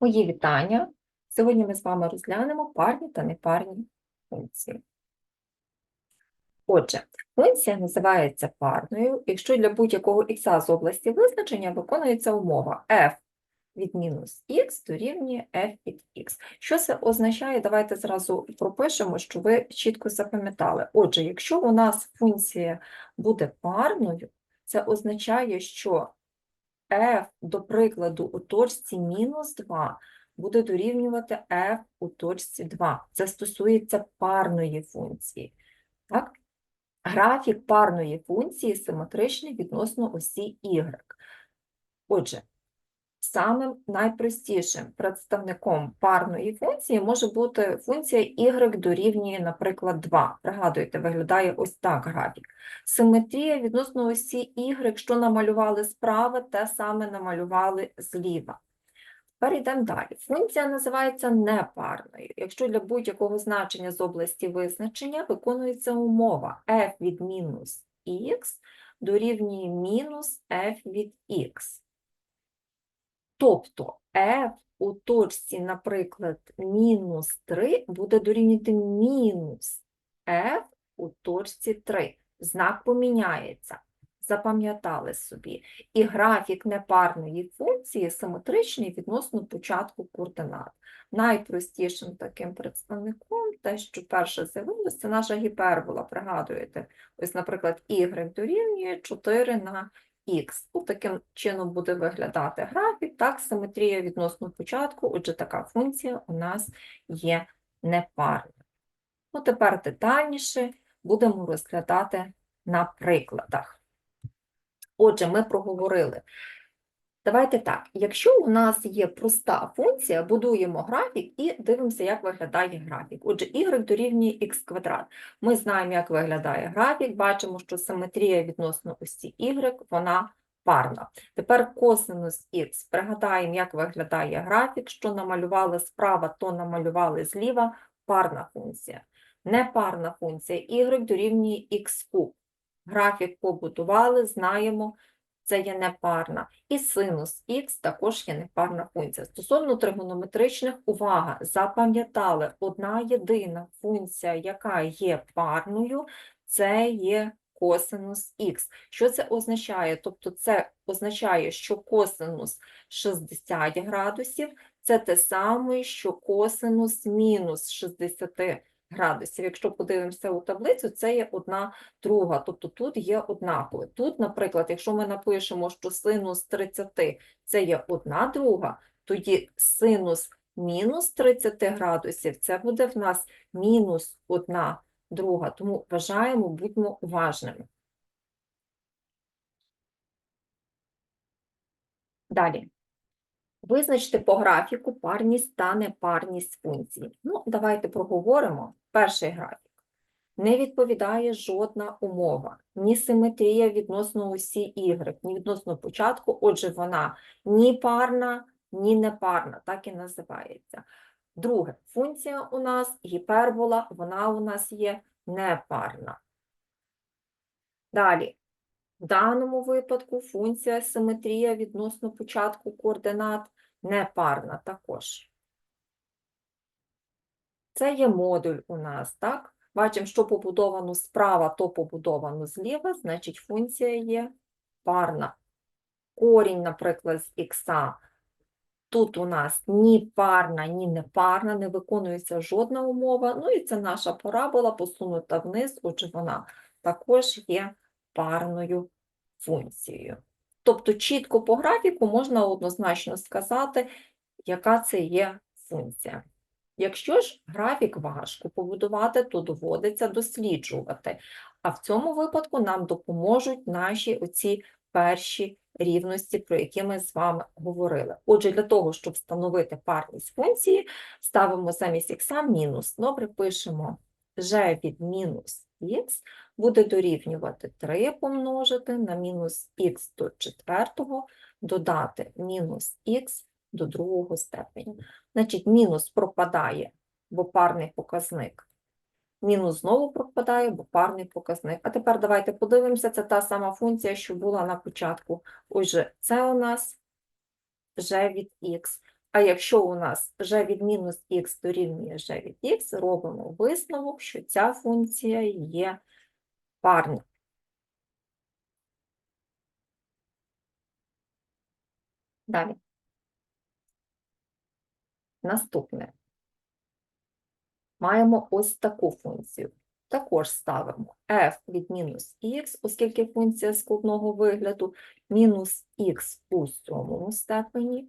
Мої вітання. Сьогодні ми з вами розглянемо парні та непарні функції. Отже, функція називається парною, якщо для будь-якого х з області визначення виконується умова f від мінус х дорівнює f від х. Що це означає? Давайте зразу пропишемо, що ви чітко запам'ятали. Отже, якщо у нас функція буде парною, це означає, що f, до прикладу, у точці мінус 2 буде дорівнювати f у точці 2. Це стосується парної функції. Так? Графік парної функції симетричний відносно осі y. Отже, самим найпростішим представником парної функції може бути функція y дорівнює, наприклад, 2. Пригадуєте, виглядає ось так графік. Симетрія відносно осі y, що намалювали справа, те саме намалювали зліва. Перейдемо далі. Функція називається непарною. Якщо для будь-якого значення з області визначення виконується умова f від мінус х дорівнює мінус f від х. Тобто f у точці, наприклад, мінус 3 буде дорівнювати мінус f у точці 3. Знак поміняється. Запам'ятали собі. І графік непарної функції симетричний відносно початку координат. Найпростішим таким представником, те, що перше з'явилося, це наша гіпербола, пригадуєте. Ось, наприклад, y дорівнює 4 на х. Ну, таким чином буде виглядати графік, так, симетрія відносно початку, отже, така функція у нас є непарна. Ну, тепер детальніше будемо розглядати на прикладах. Отже, ми проговорили. Давайте так, якщо у нас є проста функція, будуємо графік і дивимося, як виглядає графік. Отже, y дорівнює х квадрат. Ми знаємо, як виглядає графік, бачимо, що симетрія відносно осі y, вона парна. Тепер косинус х. Пригадаємо, як виглядає графік, що намалювали справа, то намалювали зліва, парна функція. Непарна функція y дорівнює х куб. Графік побудували, знаємо, це є непарна. І синус х також є непарна функція. Стосовно тригонометричних, увага, запам'ятали, одна єдина функція, яка є парною, це є косинус х. Що це означає? Тобто це означає, що косинус 60 градусів – це те саме, що косинус мінус 60 градусів. Якщо подивимося у таблицю, це є одна друга, тобто тут є однакове. Тут, наприклад, якщо ми напишемо, що синус 30 це є одна друга, тоді синус мінус 30 градусів це буде в нас мінус одна друга, тому вважаємо, будьмо уважними. Далі. Визначте по графіку парність та непарність функції. Ну, давайте проговоримо. Перший графік. Не відповідає жодна умова, ні симетрія відносно осі y, ні відносно початку, отже, вона ні парна, ні непарна, так і називається. Друге, функція у нас гіпербола, вона у нас є непарна. Далі, в даному випадку функція симетрія відносно початку координат непарна також. Це є модуль у нас, так? Бачимо, що побудовано справа, то побудовано зліва, значить функція є парна. Корінь, наприклад, з х. Тут у нас ні парна, ні непарна, не виконується жодна умова. Ну і це наша парабола посунута вниз, отже, вона також є парною функцією. Тобто чітко по графіку можна однозначно сказати, яка це є функція. Якщо ж графік важко побудувати, то доводиться досліджувати. А в цьому випадку нам допоможуть наші оці перші рівності, про які ми з вами говорили. Отже, для того, щоб встановити парність функції, ставимо замість х мінус. Добре, пишемо g від мінус х буде дорівнювати 3 помножити на мінус х до четвертого, додати мінус х до другого степеня. Значить, мінус пропадає, бо парний показник. Мінус знову пропадає, бо парний показник. А тепер давайте подивимося, це та сама функція, що була на початку. Отже, це у нас g від х. А якщо у нас g від мінус х дорівнює g від х, робимо висновок, що ця функція є парна. Далі. Наступне. Маємо ось таку функцію. Також ставимо f від мінус х, оскільки функція складного вигляду, мінус х у сьомому степені,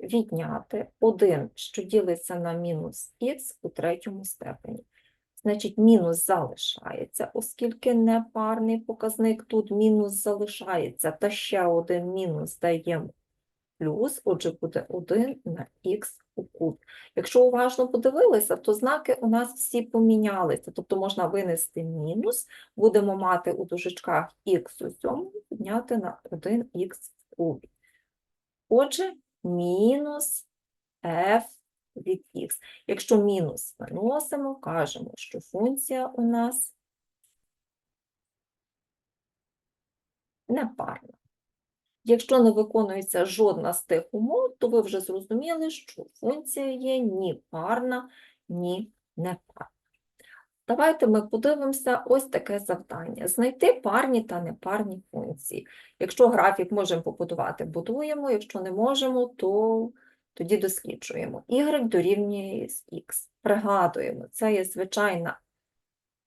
відняти 1, що ділиться на мінус х у третьому степені. Значить, мінус залишається, оскільки непарний показник тут мінус залишається, та ще один мінус даємо плюс, отже, буде 1 на х у куб. Якщо уважно подивилися, то знаки у нас всі помінялися, тобто можна винести мінус, будемо мати у дужечках х у сьомому підняти на 1х в кубі. Отже, мінус f від х. Якщо мінус виносимо, кажемо, що функція у нас непарна. Якщо не виконується жодна з тих умов, то ви вже зрозуміли, що функція є ні парна, ні непарна. Давайте ми подивимося ось таке завдання. Знайти парні та непарні функції. Якщо графік можемо побудувати, будуємо, якщо не можемо, то тоді досліджуємо. Y дорівнює х. Пригадуємо, це є звичайна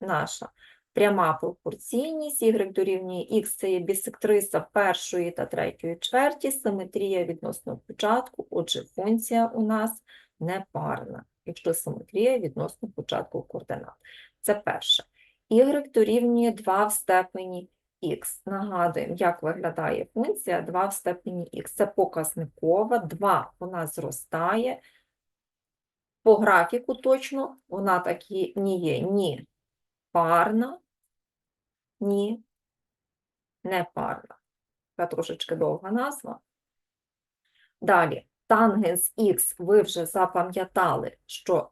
наша пряма пропорційність, y дорівнює х це є бісектриса першої та третьої чверті, симетрія відносно початку, отже, функція у нас непарна, якщо симетрія відносно початку координат. Це перше. y дорівнює 2 в степені х. Нагадуємо, як виглядає функція 2 в степені х. Це показникова, 2 вона зростає. По графіку точно вона так і не є ні парна, ні непарна. Така трошечки довга назва. Далі, тангенс х ви вже запам'ятали, що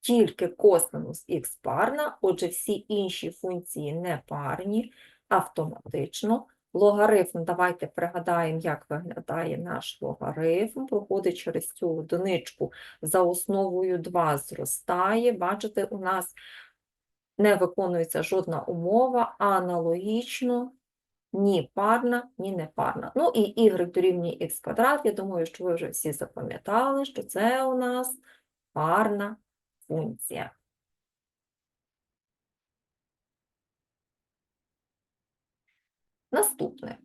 тільки косинус х парна, отже, всі інші функції непарні автоматично. Логарифм, давайте пригадаємо, як виглядає наш логарифм, проходить через цю одиничку за основою 2 зростає. Бачите, у нас не виконується жодна умова, аналогічно ні парна, ні непарна. Ну і y дорівнює х квадрат, я думаю, що ви вже всі запам'ятали, що це у нас парна функція. Наступне.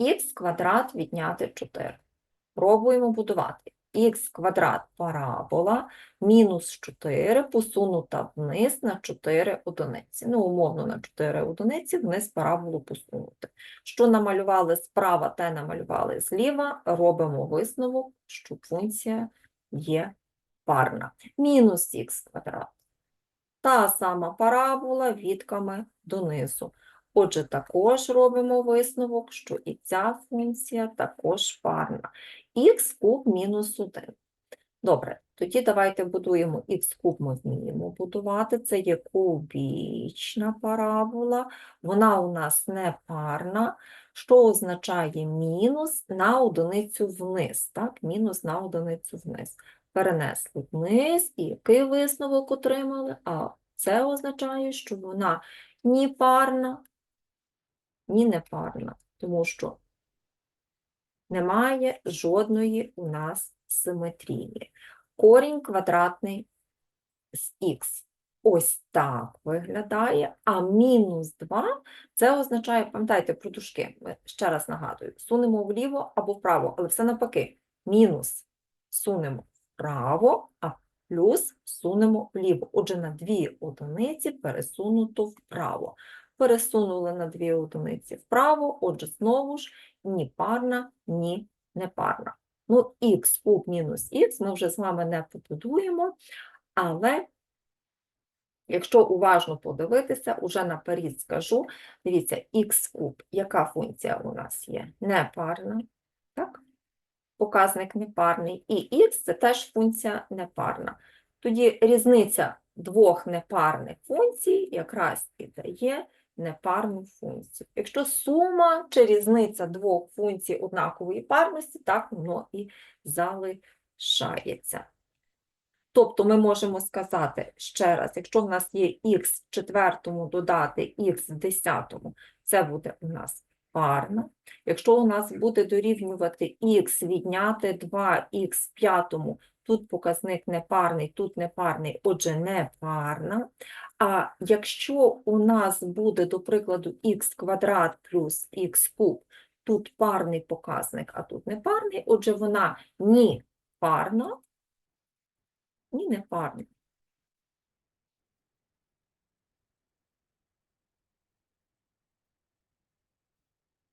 х квадрат відняти 4. Пробуємо будувати. х квадрат парабола мінус 4 посунута вниз на 4 одиниці. Ну, умовно, на 4 одиниці вниз параболу посунути. Що намалювали справа, те намалювали зліва, робимо висновок, що функція є парна. Мінус х квадрат. Та сама парабола відками донизу. Отже, також робимо висновок, що і ця функція також парна. х куб мінус 1. Добре, тоді давайте будуємо х куб, ми вміємо будувати. Це є кубічна парабола, вона у нас не парна, що означає мінус на одиницю вниз. Так? Мінус на одиницю вниз. Перенесли вниз, і який висновок отримали? А це означає, що вона ні парна, ні непарна, тому що немає жодної у нас симетрії. Корінь квадратний з х ось так виглядає, а мінус 2 це означає, пам'ятайте про дужки, ми ще раз нагадую, сунемо вліво або вправо, але все навпаки, мінус сунемо вправо, а плюс сунемо вліво. Отже, на дві одиниці пересунуто вправо пересунули на дві одиниці вправо, отже, знову ж ні парна, ні непарна. Ну, х куб мінус х ми вже з вами не побудуємо, але якщо уважно подивитися, уже наперед скажу, дивіться, х куб, яка функція у нас є? Непарна, так? Показник непарний, і х це теж функція непарна. Тоді різниця двох непарних функцій якраз і дає непарну функцію. Якщо сума чи різниця двох функцій однакової парності, так воно і залишається. Тобто ми можемо сказати ще раз, якщо в нас є х в четвертому додати х в десятому, це буде у нас парна. Якщо у нас буде дорівнювати х відняти 2х в п'ятому, тут показник непарний, тут непарний, отже, непарна. А якщо у нас буде, до прикладу, х квадрат плюс х куб, тут парний показник, а тут непарний, отже, вона ні парна, ні не парна.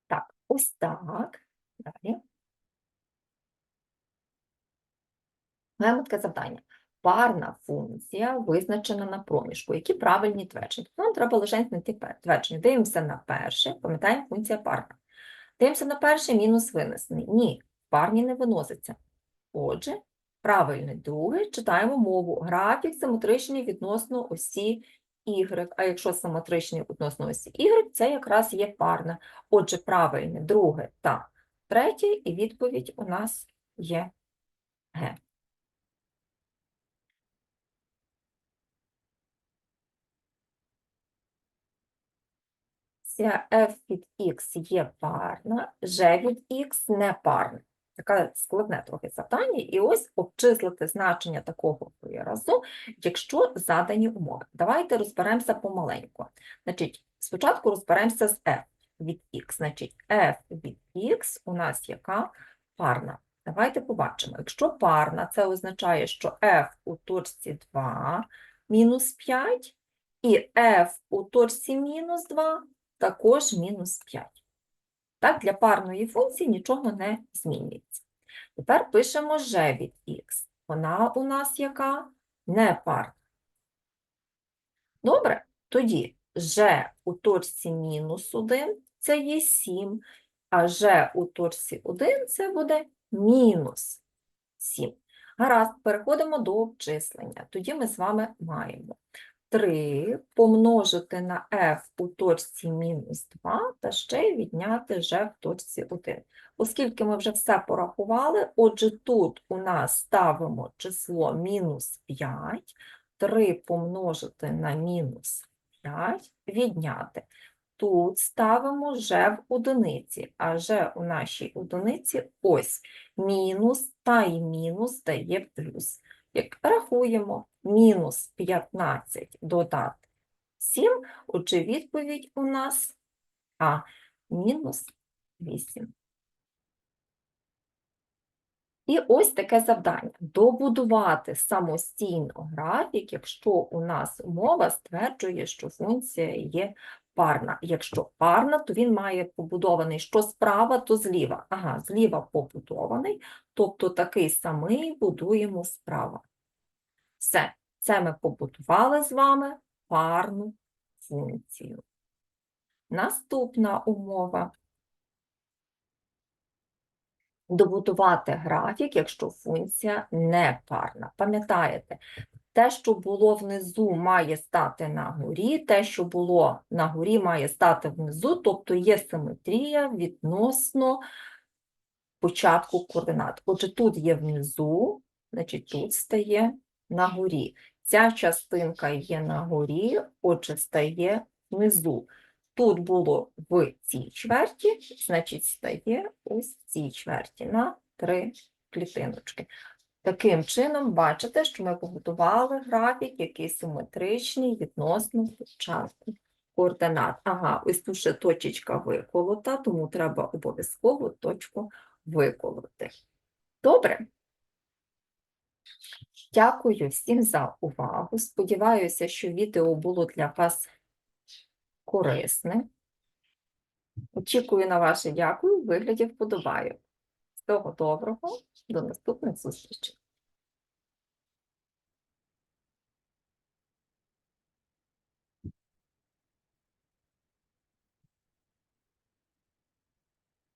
Так, ось так. Далі. Таке завдання. Парна функція визначена на проміжку. Які правильні твердження? Нам треба лише знайти твердження. Дивимося на перше, пам'ятаємо, функція парна. Дивимося на перше, мінус винесений. Ні, парні не виноситься. Отже, правильне друге, читаємо мову. Графік симетричний відносно осі Y. А якщо симетричний відносно осі Y, це якраз є парна. Отже, правильне друге та третє, і відповідь у нас є Г. F від x є парна, g від x не парна. Таке складне трохи завдання. І ось обчислити значення такого виразу, якщо задані умови. Давайте розберемося помаленьку. Значить, спочатку розберемося з f від x. Значить, f від x у нас яка парна. Давайте побачимо. Якщо парна, це означає, що f у точці 2 мінус 5, і f у точці мінус 2 також мінус 5. Так, для парної функції нічого не змінюється. Тепер пишемо g від x. Вона у нас яка? Не парна. Добре, тоді g у точці мінус 1 це є 7, а g у точці 1 це буде мінус 7. Гаразд, переходимо до обчислення. Тоді ми з вами маємо 3 помножити на f у точці мінус 2 та ще й відняти g в точці 1. Оскільки ми вже все порахували, отже, тут у нас ставимо число мінус 5, 3 помножити на мінус 5, відняти. Тут ставимо g в одиниці, а g у нашій одиниці ось мінус та й мінус дає плюс. Як рахуємо, мінус 15 додати 7, отже, відповідь у нас А, мінус 8. І ось таке завдання. Добудувати самостійно графік, якщо у нас умова стверджує, що функція є парна. Якщо парна, то він має побудований що справа, то зліва. Ага, зліва побудований, тобто такий самий будуємо справа. Все, це ми побудували з вами парну функцію. Наступна умова. Добудувати графік, якщо функція не парна. Пам'ятаєте, те, що було внизу, має стати на горі, те, що було на горі, має стати внизу, тобто є симетрія відносно початку координат. Отже, тут є внизу, значить тут стає на горі. Ця частинка є на горі, отже, стає внизу. Тут було в цій чверті, значить, стає ось в цій чверті на три клітиночки. Таким чином, бачите, що ми побудували графік, який симетричний відносно початку координат. Ага, ось тут ще точечка виколота, тому треба обов'язково точку виколоти. Добре? Дякую всім за увагу. Сподіваюся, що відео було для вас корисне. Очікую на ваше дякую в вигляді вподобайок. Всього доброго, до наступних зустрічей.